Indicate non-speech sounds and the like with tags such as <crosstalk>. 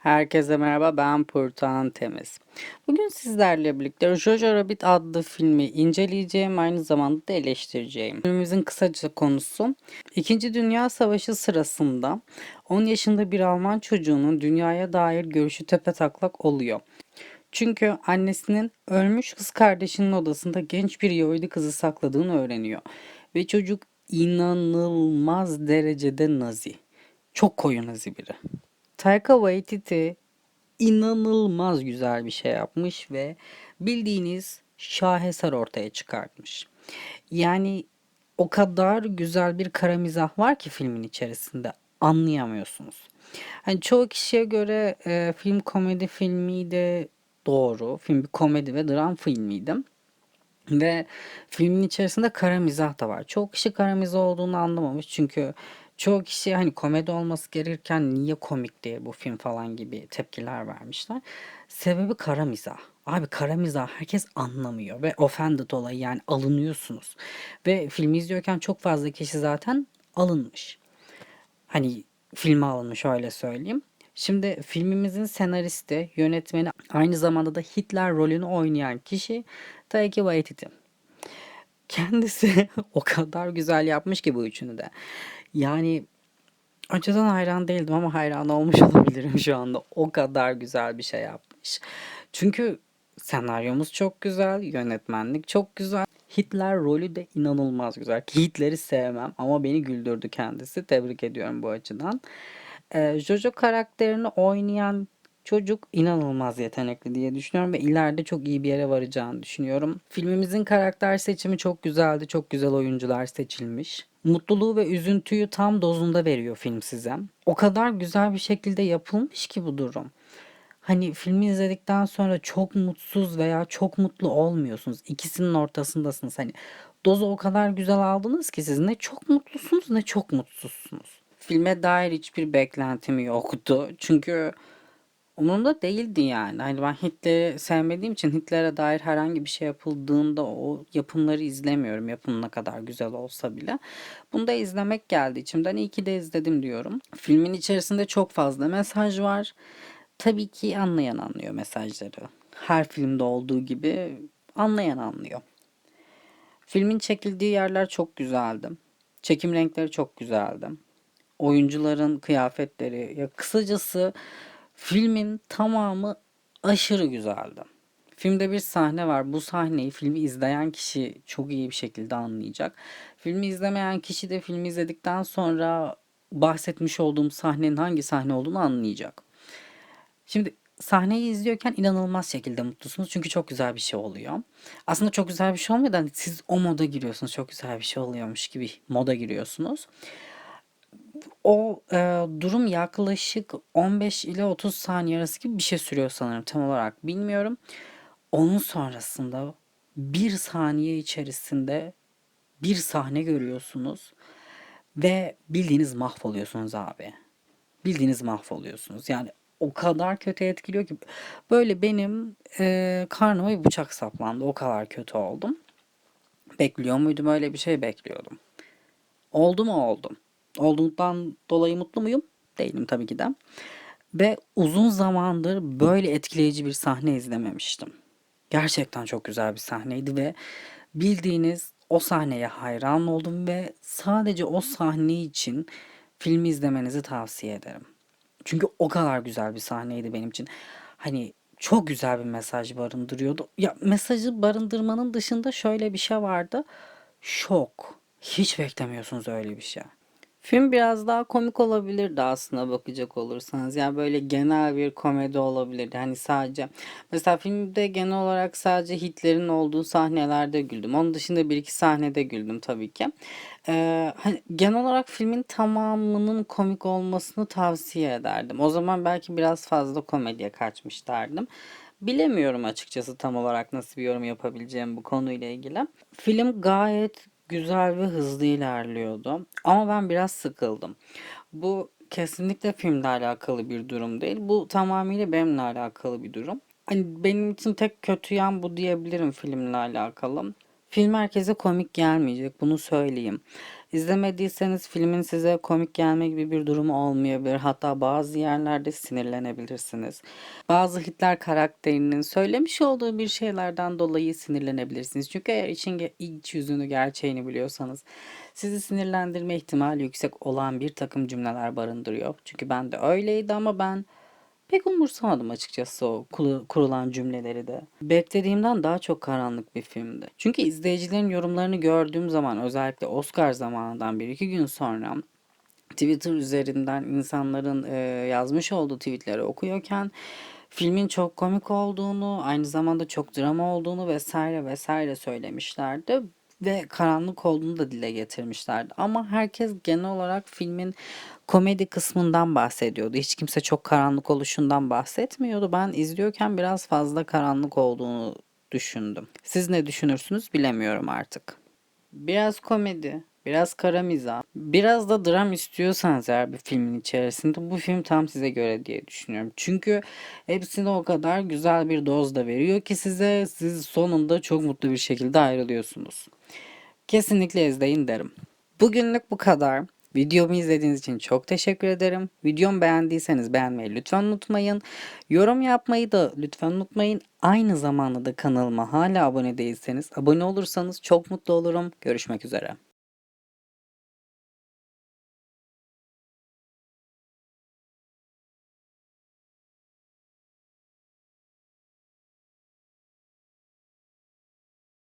Herkese merhaba ben Purtan Temiz. Bugün sizlerle birlikte Jojo Rabbit adlı filmi inceleyeceğim aynı zamanda da eleştireceğim. Filmimizin kısaca konusu İkinci Dünya Savaşı sırasında 10 yaşında bir Alman çocuğunun dünyaya dair görüşü tepetaklak oluyor. Çünkü annesinin ölmüş kız kardeşinin odasında genç bir Yahudi kızı sakladığını öğreniyor. Ve çocuk inanılmaz derecede nazi. Çok koyu nazi biri. Taika Waititi inanılmaz güzel bir şey yapmış ve bildiğiniz şaheser ortaya çıkartmış. Yani o kadar güzel bir kara mizah var ki filmin içerisinde anlayamıyorsunuz. Hani çoğu kişiye göre e, film komedi filmiydi doğru. Film bir komedi ve dram filmiydi. Ve filmin içerisinde kara mizah da var. Çok kişi kara mizah olduğunu anlamamış çünkü çoğu kişi hani komedi olması gerekirken niye komik diye bu film falan gibi tepkiler vermişler. Sebebi kara mizah. Abi kara mizah herkes anlamıyor ve offended olayı yani alınıyorsunuz. Ve filmi izliyorken çok fazla kişi zaten alınmış. Hani filme alınmış öyle söyleyeyim. Şimdi filmimizin senaristi, yönetmeni aynı zamanda da Hitler rolünü oynayan kişi Taika Waititi. Kendisi <laughs> o kadar güzel yapmış ki bu üçünü de. Yani önceden hayran değildim ama hayran olmuş <laughs> olabilirim şu anda. O kadar güzel bir şey yapmış. Çünkü senaryomuz çok güzel, yönetmenlik çok güzel. Hitler rolü de inanılmaz güzel. Hitler'i sevmem ama beni güldürdü kendisi. Tebrik ediyorum bu açıdan. Ee, Jojo karakterini oynayan çocuk inanılmaz yetenekli diye düşünüyorum ve ileride çok iyi bir yere varacağını düşünüyorum. Filmimizin karakter seçimi çok güzeldi. Çok güzel oyuncular seçilmiş. Mutluluğu ve üzüntüyü tam dozunda veriyor film size. O kadar güzel bir şekilde yapılmış ki bu durum. Hani filmi izledikten sonra çok mutsuz veya çok mutlu olmuyorsunuz. İkisinin ortasındasınız. Hani dozu o kadar güzel aldınız ki siz ne çok mutlusunuz ne çok mutsuzsunuz. Filme dair hiçbir beklentim yoktu. Çünkü umurumda değildi yani. Hani ben Hitler'i sevmediğim için Hitler'e dair herhangi bir şey yapıldığında o yapımları izlemiyorum. Yapım ne kadar güzel olsa bile. Bunu da izlemek geldi içimden. İyi ki de izledim diyorum. Filmin içerisinde çok fazla mesaj var. Tabii ki anlayan anlıyor mesajları. Her filmde olduğu gibi anlayan anlıyor. Filmin çekildiği yerler çok güzeldi. Çekim renkleri çok güzeldi. Oyuncuların kıyafetleri ya kısacası filmin tamamı aşırı güzeldi. Filmde bir sahne var. Bu sahneyi filmi izleyen kişi çok iyi bir şekilde anlayacak. Filmi izlemeyen kişi de filmi izledikten sonra bahsetmiş olduğum sahnenin hangi sahne olduğunu anlayacak. Şimdi sahneyi izliyorken inanılmaz şekilde mutlusunuz. Çünkü çok güzel bir şey oluyor. Aslında çok güzel bir şey da hani siz o moda giriyorsunuz. Çok güzel bir şey oluyormuş gibi moda giriyorsunuz. O e, durum yaklaşık 15 ile 30 saniye arası gibi bir şey sürüyor sanırım tam olarak bilmiyorum. Onun sonrasında bir saniye içerisinde bir sahne görüyorsunuz ve bildiğiniz mahvoluyorsunuz abi. Bildiğiniz mahvoluyorsunuz. Yani o kadar kötü etkiliyor ki böyle benim e, karnıma bir bıçak saplandı. O kadar kötü oldum. Bekliyor muydum öyle bir şey bekliyordum. Oldu mu oldum. Olduğundan dolayı mutlu muyum? Değilim tabii ki de. Ve uzun zamandır böyle etkileyici bir sahne izlememiştim. Gerçekten çok güzel bir sahneydi ve bildiğiniz o sahneye hayran oldum ve sadece o sahne için filmi izlemenizi tavsiye ederim. Çünkü o kadar güzel bir sahneydi benim için. Hani çok güzel bir mesaj barındırıyordu. Ya mesajı barındırmanın dışında şöyle bir şey vardı. Şok. Hiç beklemiyorsunuz öyle bir şey. Film biraz daha komik olabilirdi aslında bakacak olursanız. Yani böyle genel bir komedi olabilirdi. Hani sadece mesela filmde genel olarak sadece Hitler'in olduğu sahnelerde güldüm. Onun dışında bir iki sahnede güldüm tabii ki. Ee, hani genel olarak filmin tamamının komik olmasını tavsiye ederdim. O zaman belki biraz fazla komediye kaçmış derdim. Bilemiyorum açıkçası tam olarak nasıl bir yorum yapabileceğim bu konuyla ilgili. Film gayet güzel ve hızlı ilerliyordu. Ama ben biraz sıkıldım. Bu kesinlikle filmle alakalı bir durum değil. Bu tamamıyla benimle alakalı bir durum. Hani benim için tek kötü yan bu diyebilirim filmle alakalı. Film herkese komik gelmeyecek bunu söyleyeyim. İzlemediyseniz filmin size komik gelme gibi bir durumu olmayabilir. Hatta bazı yerlerde sinirlenebilirsiniz. Bazı Hitler karakterinin söylemiş olduğu bir şeylerden dolayı sinirlenebilirsiniz. Çünkü eğer için iç yüzünü gerçeğini biliyorsanız sizi sinirlendirme ihtimali yüksek olan bir takım cümleler barındırıyor. Çünkü ben de öyleydi ama ben Pek umursamadım açıkçası o kurulan cümleleri de. Beklediğimden daha çok karanlık bir filmdi. Çünkü izleyicilerin yorumlarını gördüğüm zaman özellikle Oscar zamanından bir iki gün sonra Twitter üzerinden insanların e, yazmış olduğu tweetleri okuyorken filmin çok komik olduğunu, aynı zamanda çok drama olduğunu vesaire vesaire söylemişlerdi ve karanlık olduğunu da dile getirmişlerdi. Ama herkes genel olarak filmin komedi kısmından bahsediyordu. Hiç kimse çok karanlık oluşundan bahsetmiyordu. Ben izliyorken biraz fazla karanlık olduğunu düşündüm. Siz ne düşünürsünüz bilemiyorum artık. Biraz komedi, biraz kara mizah, biraz da dram istiyorsanız eğer bir filmin içerisinde bu film tam size göre diye düşünüyorum. Çünkü hepsini o kadar güzel bir dozda veriyor ki size siz sonunda çok mutlu bir şekilde ayrılıyorsunuz. Kesinlikle izleyin derim. Bugünlük bu kadar. Videomu izlediğiniz için çok teşekkür ederim. Videomu beğendiyseniz beğenmeyi lütfen unutmayın. Yorum yapmayı da lütfen unutmayın. Aynı zamanda da kanalıma hala abone değilseniz abone olursanız çok mutlu olurum. Görüşmek üzere.